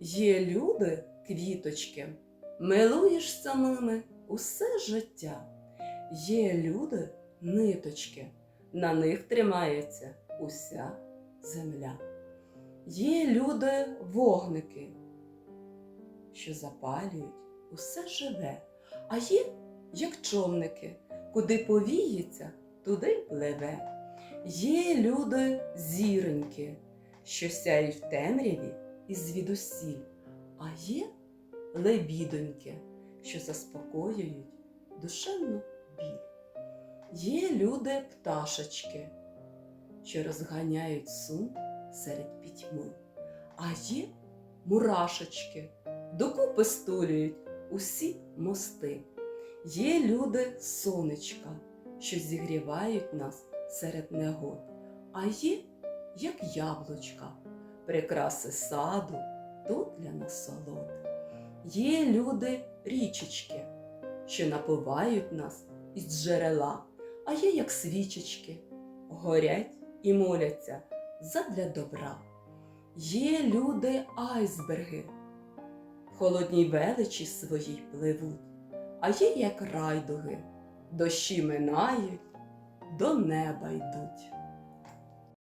Є люди, квіточки, милуєшся ними усе життя. Є люди, ниточки, на них тримається уся земля. Є люди вогники, що запалюють усе живе, а є, як човники, куди повіється, туди пливе. Є люди зіроньки, що сяють в темряві і звідусіль, а є лебідоньки, що заспокоюють душевну біль. Є люди пташечки, що розганяють сум серед пітьми, а є мурашечки, докупи стулюють усі мости. Є люди сонечка, що зігрівають нас серед негод, а є, як яблучка, прикраси саду, то для насолод. Є люди річечки, що напувають нас із джерела, а є як свічечки, горять і моляться задля добра. Є люди айсберги, в холодній величі своїй пливуть, а є як райдуги, дощі минають, до неба йдуть.